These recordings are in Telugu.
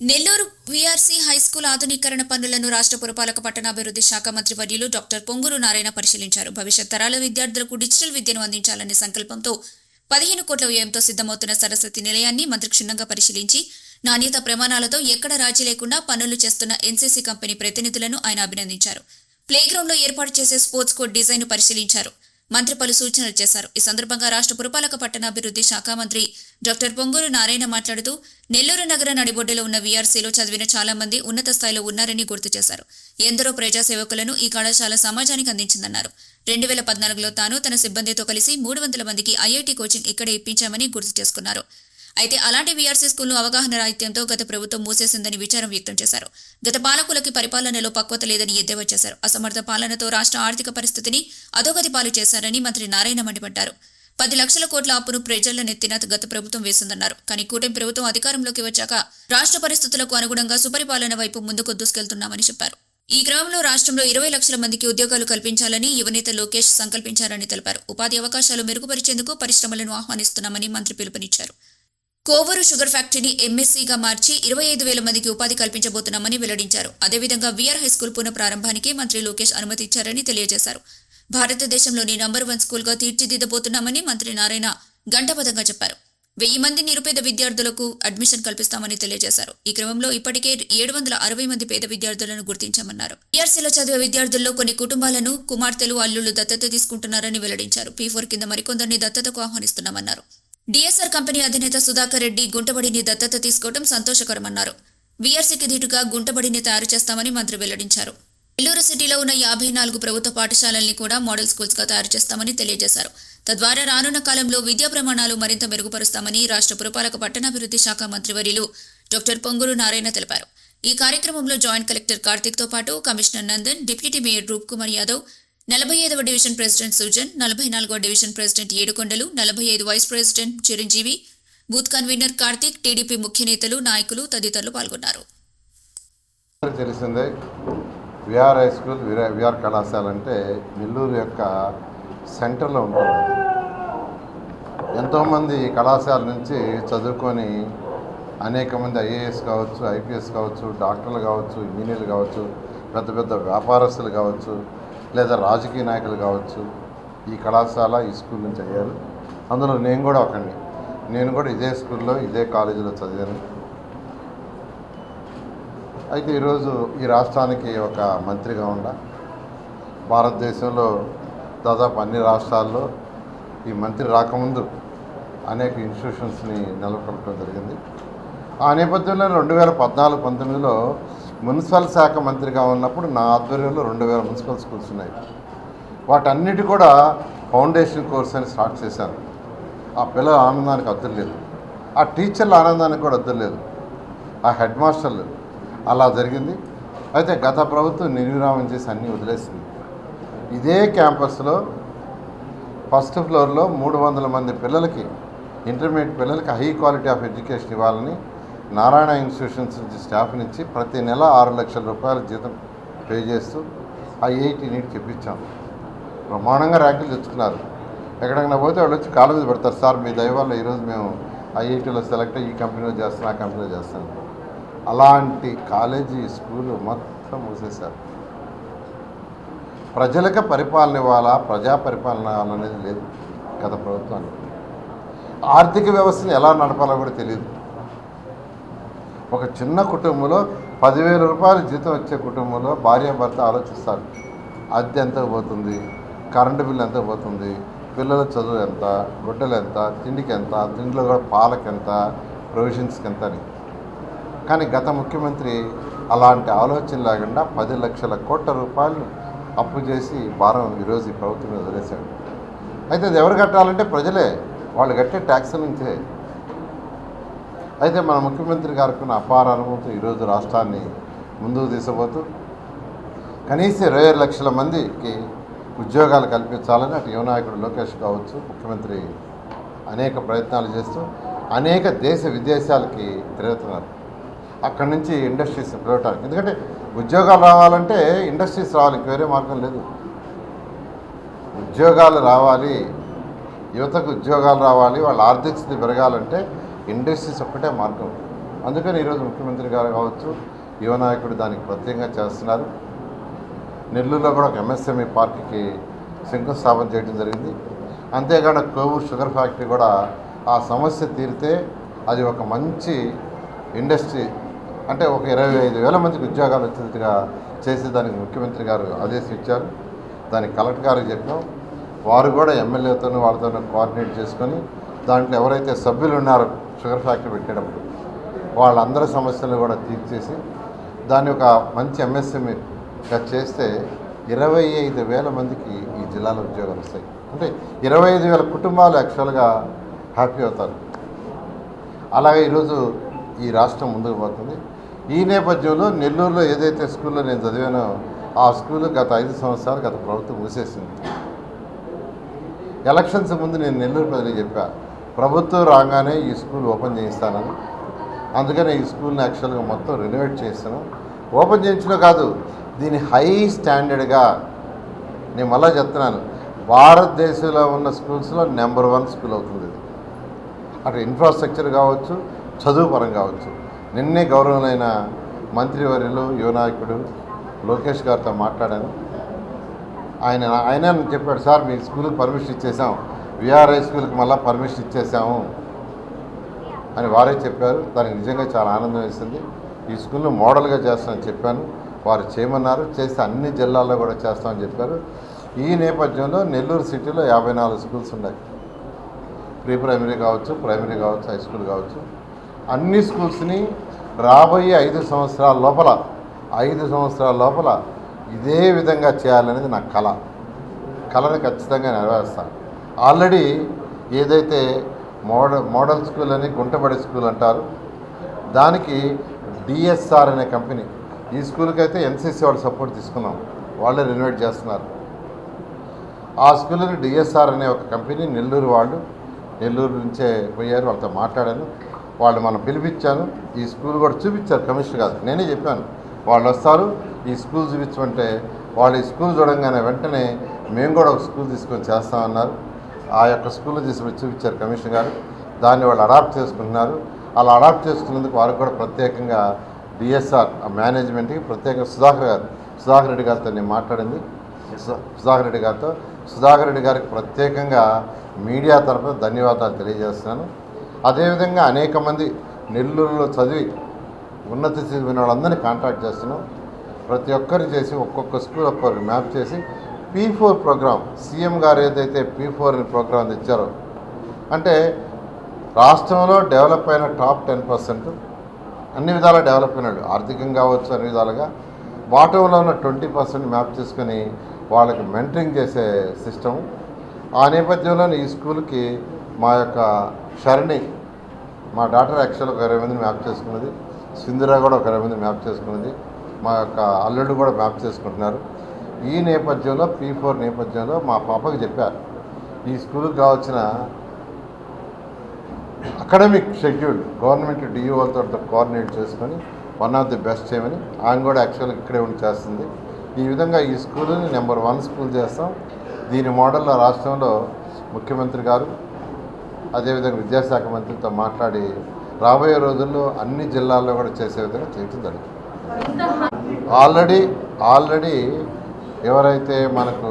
నెల్లూరు వీఆర్సీ హైస్కూల్ ఆధునీకరణ పనులను రాష్ట్ర పురపాలక పట్టణాభివృద్ధి శాఖ మంత్రి వర్యులు డాక్టర్ పొంగూరు నారాయణ పరిశీలించారు. భవిష్యత్ తరాల విద్యార్థులకు డిజిటల్ విద్యను అందించాలనే సంకల్పంతో పదిహేను కోట్ల వ్యయంతో సిద్ధమవుతున్న సరస్వతి నిలయాన్ని మంత్రి క్షుణ్ణంగా పరిశీలించి నాణ్యత ప్రమాణాలతో ఎక్కడ రాజీ లేకుండా పనులు చేస్తున్న ఎన్సీసీ కంపెనీ ప్రతినిధులను ఆయన అభినందించారు. ప్లేగ్రౌండ్లో ఏర్పాటు చేసే స్పోర్ట్స్ కోర్ట్ డిజైన్ను పరిశీలించారు. మంత్రి పలు సూచనలు చేశారు. ఈ సందర్భంగా రాష్ట్ర పురపాలక పట్టణాభివృద్ధి శాఖ మంత్రి డాక్టర్ పొంగూరు నారాయణ మాట్లాడుతూ నెల్లూరు నగర నడిబొడ్డులో ఉన్న వీఆర్సీలో చదివిన చాలా మంది ఉన్నత స్థాయిలో ఉన్నారని గుర్తు చేశారు. ఎందరో ప్రజాసేవకులను ఈ కళాశాల సమాజానికి అందించిందన్నారు. రెండు వేల పద్నాలుగులో తాను తన సిబ్బందితో కలిసి మూడు వందల మందికి ఐఐటి కోచింగ్ ఇక్కడే ఇప్పించామని గుర్తు చేసుకున్నారు. అయితే అలాంటి వీఆర్సీ స్కూల్ను అవగాహన రాహిత్యంతో గత ప్రభుత్వం మూసేసిందని విచారం వ్యక్తం చేశారు. గత పాలకులకి పరిపాలనలో పక్వత లేదని ఎద్దేవా చేశారు. అసమర్థ పాలనతో రాష్ట్ర ఆర్థిక పరిస్థితిని అధోగతి పాలు చేశారని మంత్రి నారాయణ మండిపడ్డారు. పది లక్షల కోట్ల అప్పును ప్రజల నెత్తిన గత ప్రభుత్వం వేసిందన్నారు. కానీ కూటమి ప్రభుత్వం అధికారంలోకి వచ్చాక రాష్ట్ర పరిస్థితులకు అనుగుణంగా సుపరిపాలన వైపు ముందుకు దూసుకెళ్తున్నామని చెప్పారు. ఈ క్రమంలో రాష్ట్రంలో ఇరవై లక్షల మందికి ఉద్యోగాలు కల్పించాలని యువనేత లోకేష్ సంకల్పించారని తెలిపారు. ఉపాధి అవకాశాలు మెరుగుపరిచేందుకు పరిశ్రమలను ఆహ్వానిస్తున్నామని మంత్రి పిలుపునిచ్చారు. కోవూరు షుగర్ ఫ్యాక్టరీని ఎంఎస్సీగా మార్చి ఇరవై ఐదు వేల మందికి ఉపాధి కల్పించబోతున్నామని వెల్లడించారు. అదేవిధంగా వీఆర్ హైస్కూల్ పునః ప్రారంభానికి మంత్రి లోకేష్ అనుమతి ఇచ్చారని తెలియజేశారు. భారతదేశంలోని నంబర్ వన్ స్కూల్గా తీర్చిదిద్దబోతున్నామని మంత్రి నారాయణ గంటపదంగా చెప్పారు. వెయ్యి మంది నిరుపేద విద్యార్థులకు అడ్మిషన్ కల్పిస్తామని తెలియజేశారు. ఈ క్రమంలో ఇప్పటికే ఏడు వందల అరవై మంది పేద విద్యార్థులను గుర్తించామన్నారు. ఈఆర్సీలో చదివే విద్యార్థుల్లో కొన్ని కుటుంబాలను కుమార్తెలు అల్లుళ్ళు దత్తత తీసుకుంటున్నారని వెల్లడించారు. పీ ఫోర్ కింద మరికొందరిని దత్తతకు ఆహ్వానిస్తున్నామన్నారు. డిఎస్ఆర్ కంపెనీ అధినేత సుధాకర్ రెడ్డి గుంటబడిని దత్తత తీసుకోవడం సంతోషకరమన్నారు. వీఆర్సీకి ధీటుగా గుంటబడిని తయారు చేస్తామని మంత్రి వెల్లడించారు. నెల్లూరు సిటీలో ఉన్న యాభై నాలుగు ప్రభుత్వ పాఠశాలల్ని కూడా మోడల్ స్కూల్స్గా తయారు చేస్తామని తెలియజేశారు. తద్వారా రానున్న కాలంలో విద్యా ప్రమాణాలు మరింత మెరుగుపరుస్తామని రాష్ట్ర పురపాలక పట్టణాభివృద్ధి శాఖ మంత్రివర్యులు డాక్టర్ పొంగూరు నారాయణ తెలిపారు. ఈ కార్యక్రమంలో జాయింట్ కలెక్టర్ కార్తిక్తో పాటు commissioner Nandan deputy mayor Roop Kumar Yadav నలభై ఐదవ డివిజన్ ప్రెసిడెంట్ సుజన్ నలభై నాలుగవ డివిజన్ ప్రెసిడెంట్ ఏడుకొండలు నలభై ఐదు vice president Chiranjeevi booth convener Karthik TDP ముఖ్య నేతలు నాయకులు తదితరులు పాల్గొన్నారు. తెలిసిందే విఆర్ హై స్కూల్ విఆర్ కళాశాల అంటే నెల్లూరు యొక్క సెంటర్లో ఉంటుంది. ఎంతోమంది కళాశాల నుంచి చదువుకొని అనేక మంది ఐఏఎస్ కావచ్చు ఐపీఎస్ కావచ్చు డాక్టర్లు కావచ్చు ఇంజనీర్లు కావచ్చు పెద్ద పెద్ద వ్యాపారస్తులు కావచ్చు లేదా రాజకీయ నాయకులు కావచ్చు ఈ కళాశాల ఈ స్కూల్ నుంచి అయ్యారు. అందులో నేను కూడా ఒకండి నేను కూడా ఇదే స్కూల్లో ఇదే కాలేజీలో చదివాను. అయితే ఈరోజు ఈ రాష్ట్రానికి ఒక మంత్రిగా ఉండ. భారతదేశంలో దాదాపు అన్ని రాష్ట్రాల్లో ఈ మంత్రి రాకముందు అనేక ఇన్స్టిట్యూషన్స్ని నెలకొల్పడం జరిగింది. ఆ నేపథ్యంలో రెండు వేల పద్నాలుగు పంతొమ్మిదిలో మున్సిపల్ శాఖ మంత్రిగా ఉన్నప్పుడు నా ఆధ్వర్యంలో రెండు వేల మున్సిపల్ స్కూల్స్ ఉన్నాయి. వాటన్నిటి కూడా ఫౌండేషన్ కోర్స్ అని స్టార్ట్ చేశాను ఆ పిల్లల ఆనందానికి అద్దరు లేదు. ఆ టీచర్ల ఆనందానికి కూడా అద్దరు లేదు. ఆ హెడ్ మాస్టర్లు అలా జరిగింది. అయితే గత ప్రభుత్వం నిర్విరామం చేసి అన్నీ వదిలేసింది. ఇదే క్యాంపస్లో ఫస్ట్ ఫ్లోర్లో మూడు వందల మంది పిల్లలకి ఇంటర్మీడియట్ పిల్లలకి హై క్వాలిటీ ఆఫ్ ఎడ్యుకేషన్ ఇవ్వాలని నారాయణ ఇన్స్టిట్యూషన్స్ నుంచి స్టాఫ్ని ఇచ్చి ప్రతి నెల ఆరు లక్షల రూపాయల జీతం పే చేస్తూ ఐఐటి నీట్ చెప్పించాం. బ్రహ్మాండంగా ర్యాంకులు తెచ్చుకున్నారు. ఎక్కడికైనా పోతే వాళ్ళు వచ్చి కాళ్ళ పెడతారు. సార్ మీ దయవల్ల ఈరోజు మేము ఐఐటీలో సెలెక్ట్ అయ్యి ఈ కంపెనీలో చేస్తాను ఆ కంపెనీలో చేస్తాను అలాంటి కాలేజీ స్కూలు మొత్తం మూసేశారు. ప్రజలకు పరిపాలన ఇవ్వాలా ప్రజా పరిపాలన అనేది లేదు గత ప్రభుత్వానికి. ఆర్థిక వ్యవస్థను ఎలా నడపాలో కూడా తెలియదు. ఒక చిన్న కుటుంబంలో పదివేల రూపాయలు జీతం వచ్చే కుటుంబంలో భార్యాభర్త ఆలోచిస్తారు. అద్దె ఎంత పోతుంది? కరెంటు బిల్లు ఎంత పోతుంది? పిల్లల చదువు ఎంత? గుడ్డలు ఎంత? తిండికి ఎంత? తిండిలో కూడా పాలకు ఎంత? ప్రొవిజన్స్కి ఎంత అని. కానీ గత ముఖ్యమంత్రి అలాంటి ఆలోచన లేకుండా పది లక్షల కోట్ల రూపాయలు అప్పు చేసి భారం ఈరోజు ఈ ప్రభుత్వం మీద వదిలేశాడు. అయితే అది ఎవరు కట్టాలంటే ప్రజలే. వాళ్ళు కట్టే ట్యాక్స్ నుంచే. అయితే మన ముఖ్యమంత్రి గారికి ఉన్న అపార అనుభవంతో ఈరోజు రాష్ట్రాన్ని ముందుకు తీసుకుపోతూ కనీసం ఇరవై లక్షల మందికి ఉద్యోగాలు కల్పించాలని అటు యువనాయకుడు లోకేష్ కావచ్చు ముఖ్యమంత్రి అనేక ప్రయత్నాలు చేస్తూ అనేక దేశ విదేశాలకి తిరుగుతున్నారు. అక్కడి నుంచి ఇండస్ట్రీస్ పిలవటానికి. ఎందుకంటే ఉద్యోగాలు రావాలంటే ఇండస్ట్రీస్ రావాలి ఇంక వేరే మార్గం లేదు. ఉద్యోగాలు రావాలి యువతకు ఉద్యోగాలు రావాలి వాళ్ళ ఆర్థిక స్థితి పెరగాలంటే ఇండస్ట్రీస్ ఒక్కటే మార్గం. అందుకని ఈరోజు ముఖ్యమంత్రి గారు కావచ్చు యువ నాయకుడు దానికి ప్రత్యేకంగా చేస్తున్నారు. నెల్లూరులో కూడా ఒక ఎంఎస్ఎంఈ పార్క్కి శంకుస్థాపన చేయడం జరిగింది. అంతేకాకుండా కోవూరు షుగర్ ఫ్యాక్టరీ కూడా ఆ సమస్య తీరితే అది ఒక మంచి ఇండస్ట్రీ అంటే ఒక ఇరవై ఐదు వేల మందికి ఉద్యోగాలు వచ్చేట్టుగా చేసి దానికి ముఖ్యమంత్రి గారు ఆదేశం ఇచ్చారు. దానికి కలెక్టర్ గారికి చెప్పాం. వారు కూడా ఎమ్మెల్యేతో వాళ్ళతో కోఆర్డినేట్ చేసుకొని దాంట్లో ఎవరైతే సభ్యులు ఉన్నారో షుగర్ ఫ్యాక్టరీ పెట్టేటప్పుడు వాళ్ళందరి సమస్యలు కూడా తీర్చేసి దాన్ని ఒక మంచి ఎంఎస్ఎంఈగా చేస్తే ఇరవై ఐదు వేల మందికి ఈ జిల్లాలో ఉద్యోగాలు వస్తాయి. అంటే ఇరవై ఐదు వేల కుటుంబాలు యాక్చువల్గా హ్యాపీ అవుతారు. అలాగే ఈరోజు ఈ రాష్ట్రం ముందుకు పోతుంది. ఈ నేపథ్యంలో నెల్లూరులో ఏదైతే స్కూల్లో నేను చదివానో ఆ స్కూల్ గత ఐదు సంవత్సరాలు గత ప్రభుత్వం మూసేసింది. ఎలక్షన్స్ ముందు నేను నెల్లూరు ప్రజలకు చెప్పాను ప్రభుత్వం రాగానే ఈ స్కూల్ ఓపెన్ చేయిస్తానని. అందుకని ఈ స్కూల్ని యాక్చువల్గా మొత్తం రెనోవేట్ చేస్తాను ఓపెన్ చేయించడం కాదు దీని హై స్టాండర్డ్గా నేను మళ్ళీ చెప్తున్నాను. భారతదేశంలో ఉన్న స్కూల్స్లో నెంబర్ వన్ స్కూల్ అవుతుంది ఇది. అటు ఇన్ఫ్రాస్ట్రక్చర్ కావచ్చు చదువు పరం కావచ్చు. నిన్నే గౌరవమైన మంత్రివర్యులు యువనాయకుడు లోకేష్ గారితో మాట్లాడాను. ఆయన ఆయన చెప్పాడు సార్ మీ స్కూల్కి పర్మిషన్ ఇచ్చేసాం. విఆర్ఐ స్కూల్కి మళ్ళీ పర్మిషన్ ఇచ్చేసాము అని వారే చెప్పారు. దానికి నిజంగా చాలా ఆనందం వేసింది. ఈ స్కూల్ను మోడల్గా చేస్తామని చెప్పాను. వారు చేయమన్నారు. చేస్తే అన్ని జిల్లాల్లో కూడా చేస్తామని చెప్పారు. ఈ నేపథ్యంలో నెల్లూరు సిటీలో యాభై నాలుగు స్కూల్స్ ఉన్నాయి. ప్రీ ప్రైమరీ కావచ్చు ప్రైమరీ కావచ్చు హై స్కూల్ కావచ్చు. అన్ని స్కూల్స్ని రాబోయే ఐదు సంవత్సరాల లోపల ఐదు సంవత్సరాల లోపల ఇదే విధంగా చేయాలనేది నా కళ కళను ఖచ్చితంగా నెరవేరుస్తాను. ఆల్రెడీ ఏదైతే మోడల్ మోడల్ స్కూల్ అని గుంటబడి స్కూల్ అంటారు దానికి డిఎస్ఆర్ అనే కంపెనీ ఈ స్కూల్కి అయితే ఎన్సీసీ వాళ్ళు సపోర్ట్ తీసుకున్నాం. వాళ్ళే రెనోవేట్ చేస్తున్నారు. ఆ స్కూల్ని డిఎస్ఆర్ అనే ఒక కంపెనీ నెల్లూరు వాళ్ళు నెల్లూరు నుంచే పోయారు వాళ్ళతో మాట్లాడాను. వాళ్ళు మనం పిలిపించాను. ఈ స్కూల్ కూడా చూపించారు కమిషనర్ కాదు నేనే చెప్పాను వాళ్ళు వస్తారు ఈ స్కూల్ చూపించమంటే వాళ్ళు ఈ స్కూల్ చూడంగానే వెంటనే మేము కూడా ఒక స్కూల్ తీసుకొని చేస్తామన్నారు. ఆ యొక్క స్కూల్ తీసుకొని చూపించారు కమిషనర్ గారు. దాన్ని వాళ్ళు అడాప్ట్ చేసుకుంటున్నారు. అలా అడాప్ట్ చేసుకున్నందుకు వారికి కూడా ప్రత్యేకంగా డిఎస్ఆర్ ఆ మేనేజ్మెంట్కి ప్రత్యేకంగా సుధాకర్ గారు సుధాకర్ రెడ్డి గారితో నేను మాట్లాడింది. సుధాకర్ రెడ్డి గారితో. సుధాకర్ రెడ్డి గారికి ప్రత్యేకంగా మీడియా తరఫున ధన్యవాదాలు తెలియజేస్తున్నాను. అదేవిధంగా అనేక మంది నెల్లూరులో చదివి ఉన్నత చదివిన వాళ్ళందరినీ కాంటాక్ట్ చేస్తున్నాం. ప్రతి ఒక్కరు చేసి ఒక్కొక్క స్కూల్ ఒక్కొక్కరికి మ్యాప్ చేసి పీ ఫోర్ ప్రోగ్రామ్ సీఎం గారు ఏదైతే పీ ఫోర్ అనే తెచ్చారో అంటే రాష్ట్రంలో డెవలప్ అయిన టాప్ టెన్ పర్సెంట్ అన్ని విధాలా డెవలప్ అయినాడు. ఆర్థికంగా కావచ్చు అన్ని విధాలుగా. బాటంలో ఉన్న ట్వంటీ పర్సెంట్ మ్యాప్ చేసుకొని వాళ్ళకి మెంటరింగ్ చేసే సిస్టమ్ ఆ నేపథ్యంలో ఈ స్కూల్కి మా యొక్క శరణి మా డాటర్ యాక్చువల్ ఒక ఇరవై మందిని మ్యాప్ చేసుకున్నది. సింధురా కూడా ఒక ఇరవై మంది మ్యాప్ చేసుకున్నది. మా యొక్క అల్లుడు కూడా మ్యాప్ చేసుకుంటున్నారు. ఈ నేపథ్యంలో పీ ఫోర్ నేపథ్యంలో మా పాపకి చెప్పారు. ఈ స్కూల్కి కావాల్సిన అకాడమిక్ షెడ్యూల్ గవర్నమెంట్ డిఓలతో కోఆర్డినేట్ చేసుకొని వన్ ఆఫ్ ది బెస్ట్ చేయమని ఆయన కూడా యాక్చువల్గా ఇక్కడే ఉండి చేస్తుంది. ఈ విధంగా ఈ స్కూల్ని నెంబర్ వన్ స్కూల్ చేస్తాం. దీని మోడల్లో రాష్ట్రంలో ముఖ్యమంత్రి గారు అదేవిధంగా విద్యాశాఖ మంత్రితో మాట్లాడి రాబోయే రోజుల్లో అన్ని జిల్లాల్లో కూడా చేసే విధంగా చేయటం జరుగుతుంది. ఆల్రెడీ ఆల్రెడీ ఎవరైతే మనకు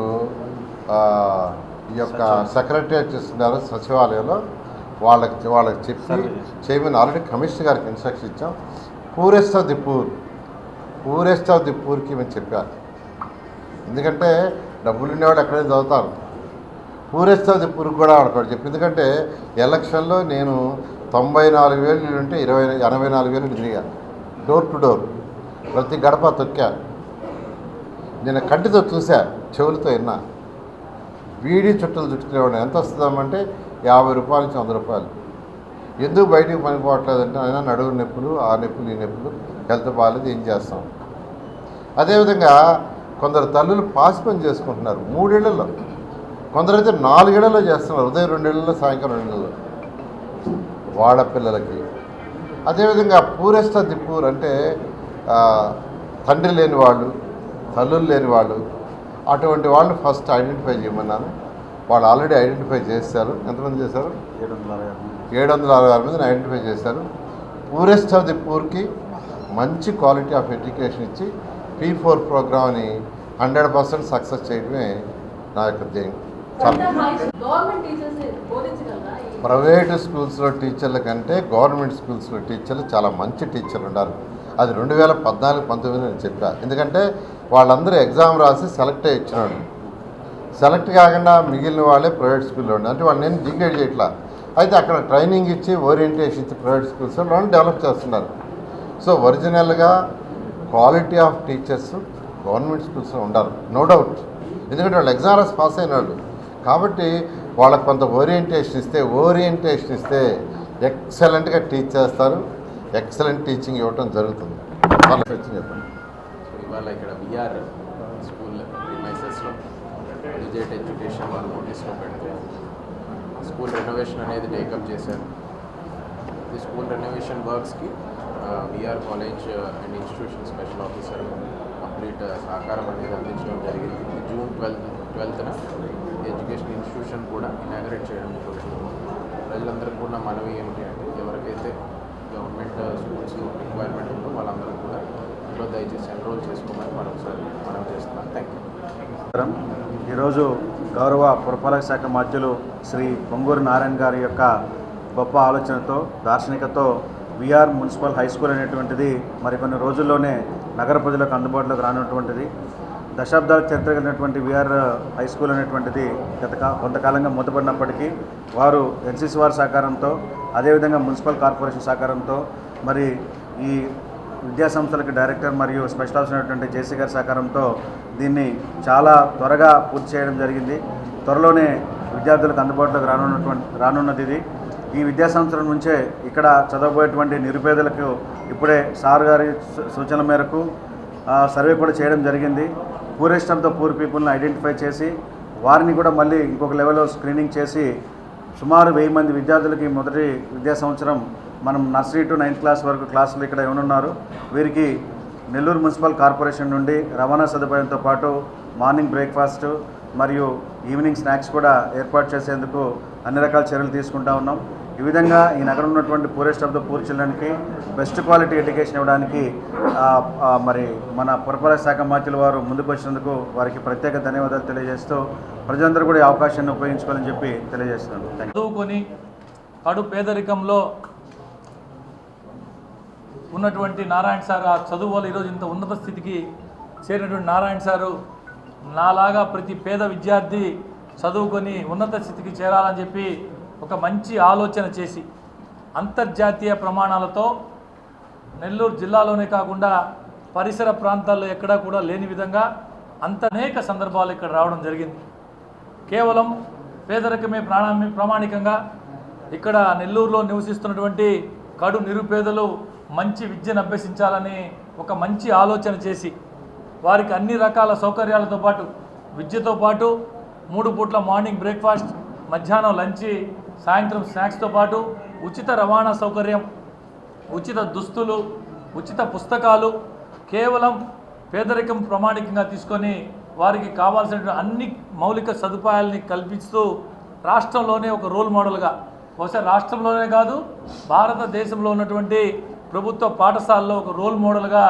ఈ యొక్క సెక్రటరియట్ చేస్తున్నారో సచివాలయంలో వాళ్ళకి వాళ్ళకి చెప్పి చేయమని ఆల్రెడీ కమిషనర్ గారికి ఇన్స్ట్రక్షన్ ఇచ్చాం. Poorest of the poor poorest of the పూర్కి మేము చెప్పారు ఎందుకంటే డబ్బులు ఉండేవాళ్ళు ఎక్కడైనా చదువుతారు. పూరెస్ట్ ఆఫ్ ది పూర్ కూడా వాడు చెప్పి ఎందుకంటే ఎలక్షన్లో నేను తొంభై నాలుగు వేలు ఉంటే ఇరవై ఎనభై నాలుగు వేలు తిరిగాను డోర్ టు డోర్. ప్రతి గడప తొక్కా. నేను కంటితో చూసా చెవులతో విన్నా. వీడి చుట్టలు చుట్టుకునేవాడు ఎంత వస్తుందామంటే యాభై రూపాయల నుంచి వంద రూపాయలు. ఎందుకు బయటికి పనిపోవట్లేదంటే అయినా నడువు నొప్పులు ఆ నొప్పులు ఈ నొప్పులు హెల్త్ బాగాలేదు ఏం చేస్తాం? అదేవిధంగా కొందరు తల్లులు పాసి పని చేసుకుంటున్నారు మూడేళ్ళలో. కొందరైతే నాలుగేళ్ళలో చేస్తున్నారు ఉదయం రెండేళ్ళలో సాయంకాలం రెండేళ్ళలో వాడపిల్లలకి అదేవిధంగా పూరెస్ట దిప్పూర్ అంటే తండ్రి లేని వాళ్ళు తల్లులు లేని వాళ్ళు అటువంటి వాళ్ళు ఫస్ట్ ఐడెంటిఫై చేయమన్నాను. వాళ్ళు ఆల్రెడీ ఐడెంటిఫై చేశారు. ఎంతమంది చేశారు? ఏడు వందల అరవై. ఏడు వందల అరవై ఆరు మందిని ఐడెంటిఫై చేశారు పూరెస్ట్ ఆఫ్ ది పూర్కి మంచి క్వాలిటీ ఆఫ్ ఎడ్యుకేషన్ ఇచ్చి పీ ఫోర్ ప్రోగ్రామ్ని హండ్రెడ్ పర్సెంట్ సక్సెస్ చేయడమే నా యొక్క ధ్యేయం. ప్రైవేట్ స్కూల్స్లో టీచర్ల కంటే గవర్నమెంట్ స్కూల్స్లో టీచర్లు చాలా మంచి టీచర్లు ఉన్నారు అది రెండు వేల పద్నాలుగు పంతొమ్మిది నేను చెప్పా. ఎందుకంటే వాళ్ళందరూ ఎగ్జామ్ రాసి సెలెక్ట్ అయ్యి ఇచ్చినాడు సెలెక్ట్ కాకుండా మిగిలిన వాళ్ళే ప్రైవేట్ స్కూల్లో ఉండే. అంటే వాళ్ళు నేను డిగ్రేడ్ చేయట్లా. అయితే అక్కడ ట్రైనింగ్ ఇచ్చి ఓరియంటేషన్ ఇచ్చి ప్రైవేట్ స్కూల్స్లో వాళ్ళు డెవలప్ చేస్తున్నారు. సో ఒరిజినల్గా క్వాలిటీ ఆఫ్ టీచర్స్ గవర్నమెంట్ స్కూల్స్లో ఉండరు. No doubt. ఎందుకంటే వాళ్ళు ఎగ్జామ్ రాసి పాస్ అయిన వాళ్ళు. కాబట్టి వాళ్ళకు కొంత ఓరియంటేషన్ ఇస్తే ఓరియంటేషన్ ఇస్తే ఎక్సలెంట్గా టీచ్ చేస్తారు. ఎక్సలెంట్ టీచింగ్ ఇవ్వటం జరుగుతుంది. వాళ్ళ వచ్చి చెప్పండి. సో ఇవాళ ఇక్కడ విఆర్ స్కూల్ ప్రిమైసెస్లో విజేట్ ఎడ్యుకేషన్ వాళ్ళు నోటీస్లో పెడితే స్కూల్ రెనోవేషన్ అనేది టేకప్ చేశారు. ఈ school renovation వర్క్స్కి VR college and institution special officer complete సహకారం అనేది అందించడం జరిగింది. జూన్ ట్వెల్త్ ట్వెల్త్న ఎడ్యుకేషన్ ఇన్స్టిట్యూషన్ కూడా ఇనాగరేట్ చేయడం జరుగుతుంది. ప్రజలందరికీ కూడా మనవి ఏమిటి అంటే ఎవరికైతే గవర్నమెంట్ స్కూల్స్ రిక్వైర్మెంట్ ఉందో వాళ్ళందరూ కూడా ఇంట్లో దయచేసి ఎన్రోల్ చేసుకోమని మరొకసారి మనం చేస్తున్నాం. థ్యాంక్ యూ ఈరోజు గౌరవ పురపాలక శాఖ మధ్యులు శ్రీ పొంగూరు నారాయణ గారి యొక్క గొప్ప ఆలోచనతో దార్శనికతో విఆర్ మున్సిపల్ హై స్కూల్ అనేటువంటిది మరికొన్ని రోజుల్లోనే నగర ప్రజలకు అందుబాటులోకి రానటువంటిది దశాబ్దాల చరిత్ర కలిగినటువంటి విఆర్ హై స్కూల్ అనేటువంటిది గత కొంతకాలంగా మూతపడినప్పటికీ వారు ఎన్సీసీ వారి సహకారంతో అదేవిధంగా మున్సిపల్ కార్పొరేషన్ సహకారంతో మరి ఈ విద్యా సంస్థలకు డైరెక్టర్ మరియు స్పెషల్ ఆఫీసర్ అయినటువంటి జేసీ గారి సహకారంతో దీన్ని చాలా త్వరగా పూర్తి చేయడం జరిగింది. త్వరలోనే విద్యార్థులకు అందుబాటులోకి రానున్నటువంటి రానున్నది ఇది. ఈ విద్యా సంస్థల నుంచే ఇక్కడ చదవబోయేటువంటి నిరుపేదలకు ఇప్పుడే సార్ గారి సూచనల మేరకు సర్వే కూడా చేయడం జరిగింది. పూరేష్టంతో పూర్ పీపుల్ని ఐడెంటిఫై చేసి వారిని కూడా మళ్ళీ ఇంకొక లెవెల్లో స్క్రీనింగ్ చేసి సుమారు వెయ్యి మంది విద్యార్థులకి మొదటి విద్యా సంవత్సరం మనం నర్సరీ టు నైన్త్ క్లాస్ వరకు క్లాసులు ఇక్కడ ఇవ్వనున్నారు వీరికి నెల్లూరు మున్సిపల్ కార్పొరేషన్ నుండి రవాణా సదుపాయంతో పాటు మార్నింగ్ బ్రేక్ఫాస్ట్ మరియు ఈవినింగ్ స్నాక్స్ కూడా ఏర్పాటు చేసేందుకు అన్ని రకాల చర్యలు తీసుకుంటా ఉన్నాం. ఈ విధంగా ఈ నగరం ఉన్నటువంటి పూరెస్ట్ ఆఫ్ ద పూర్ చిల్డ్రన్కి బెస్ట్ క్వాలిటీ ఎడ్యుకేషన్ ఇవ్వడానికి మరి మన పురపాలక శాఖ మంత్రుల వారు ముందుకు వచ్చినందుకు వారికి ప్రత్యేక ధన్యవాదాలు తెలియజేస్తూ ప్రజలందరూ కూడా ఈ అవకాశాన్ని ఉపయోగించుకోవాలని చెప్పి తెలియజేస్తున్నాను. చదువుకొని కడు పేదరికంలో ఉన్నటువంటి నారాయణ సార్ ఆ చదువు వల్ల ఈరోజు ఇంత ఉన్నత స్థితికి చేరినటువంటి నారాయణ సారు నాలాగా ప్రతి పేద విద్యార్థి చదువుకొని ఉన్నత స్థితికి చేరాలని చెప్పి ఒక మంచి ఆలోచన చేసి అంతర్జాతీయ ప్రమాణాలతో నెల్లూరు జిల్లాలోనే కాకుండా పరిసర ప్రాంతాల్లో ఎక్కడా కూడా లేని విధంగా అంత అనేక సందర్భాలు ఇక్కడ రావడం జరిగింది. కేవలం పేదరికమే ప్రాణా ప్రామాణికంగా ఇక్కడ నెల్లూరులో నివసిస్తున్నటువంటి కడు నిరుపేదలు మంచి విద్యను అభ్యసించాలని ఒక మంచి ఆలోచన చేసి వారికి అన్ని రకాల సౌకర్యాలతో పాటు విద్యతో పాటు మూడు పూట్ల మార్నింగ్ బ్రేక్ఫాస్ట్ మధ్యాహ్నం లంచ్ సాయంత్రం స్నాక్స్తో పాటు ఉచిత రవాణా సౌకర్యం ఉచిత దుస్తులు ఉచిత పుస్తకాలు కేవలం పేదరికం ప్రామాణికంగా తీసుకొని వారికి కావాల్సిన అన్ని మౌలిక సదుపాయాలని కల్పిస్తూ రాష్ట్రంలోనే ఒక రోల్ మోడల్గా బహుశా రాష్ట్రంలోనే కాదు భారతదేశంలో ఉన్నటువంటి ప్రభుత్వ పాఠశాలలో ఒక రోల్ మోడల్గా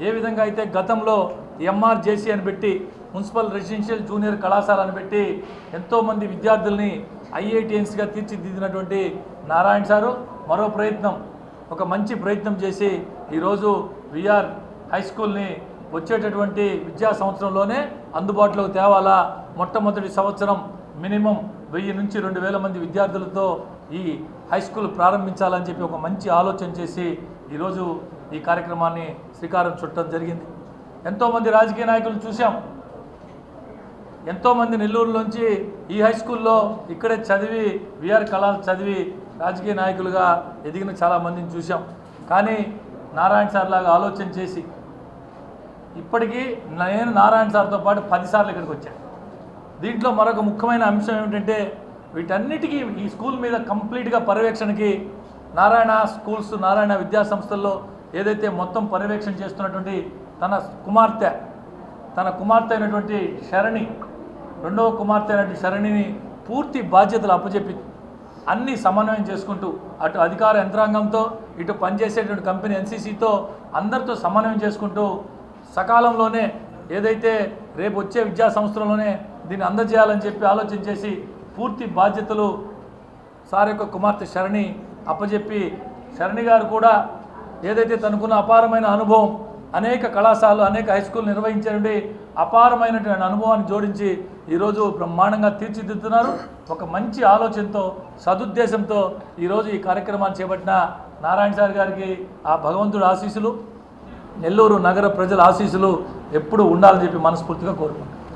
ఏ విధంగా అయితే గతంలో ఎంఆర్జేసీ అని పెట్టి మున్సిపల్ రెసిడెన్షియల్ జూనియర్ కళాశాల అని పెట్టి ఎంతోమంది విద్యార్థుల్ని ఐఐటిఎన్స్గా తీర్చిదిద్దినటువంటి నారాయణ సారు మరో ప్రయత్నం ఒక మంచి ప్రయత్నం చేసి ఈరోజు విఆర్ హై స్కూల్ని వచ్చేటటువంటి విద్యా సంవత్సరంలోనే అందుబాటులోకి తేవాలా? మొట్టమొదటి సంవత్సరం మినిమం వెయ్యి నుంచి రెండు వేల మంది విద్యార్థులతో ఈ హై స్కూల్ ప్రారంభించాలని చెప్పి ఒక మంచి ఆలోచన చేసి ఈరోజు ఈ కార్యక్రమాన్ని శ్రీకారం చుట్టడం జరిగింది. ఎంతోమంది రాజకీయ నాయకులు చూసాం ఎంతోమంది నెల్లూరులోంచి ఈ హై స్కూల్లో ఇక్కడే చదివి విఆర్ కళాలు చదివి రాజకీయ నాయకులుగా ఎదిగిన చాలామందిని చూసాం కానీ నారాయణ సార్ లాగా ఆలోచన చేసి ఇప్పటికీ నేను నారాయణ సార్తో పాటు పదిసార్లు ఇక్కడికి వచ్చాను. దీంట్లో మరొక ముఖ్యమైన అంశం ఏమిటంటే వీటన్నిటికీ ఈ స్కూల్ మీద కంప్లీట్గా పర్యవేక్షణకి నారాయణ స్కూల్స్ నారాయణ విద్యా సంస్థల్లో ఏదైతే మొత్తం పర్యవేక్షణ చేస్తున్నటువంటి తన కుమార్తె తన కుమార్తె అయినటువంటి శరణి రెండవ కుమార్తె నటి శరణిని పూర్తి బాధ్యతలు అప్పచెప్పి అన్ని సమన్వయం చేసుకుంటూ అటు అధికార యంత్రాంగంతో ఇటు పనిచేసేటువంటి కంపెనీ ఎన్సీసీతో అందరితో సమన్వయం చేసుకుంటూ సకాలంలోనే ఏదైతే రేపు వచ్చే విద్యా సంవత్సరంలోనే దీన్ని అందజేయాలని చెప్పి ఆలోచన చేసి పూర్తి బాధ్యతలు సార్ యొక్క కుమార్తె శరణి అప్పచెప్పి శరణి గారు కూడా ఏదైతే తనకున్న అపారమైన అనుభవం అనేక కళాశాలలు అనేక హై స్కూల్ నిర్వహించండి అపారమైనటువంటి అనుభవాన్ని జోడించి ఈరోజు బ్రహ్మాండంగా తీర్చిదిద్దుతున్నారు. ఒక మంచి ఆలోచనతో సదుద్దేశంతో ఈరోజు ఈ కార్యక్రమాన్ని చేపట్టిన నారాయణ సార్ గారికి ఆ భగవంతుడు ఆశీస్సులు నెల్లూరు నగర ప్రజల ఆశీస్సులు ఎప్పుడూ ఉండాలని చెప్పి మనస్ఫూర్తిగా కోరుకుంటున్నాను.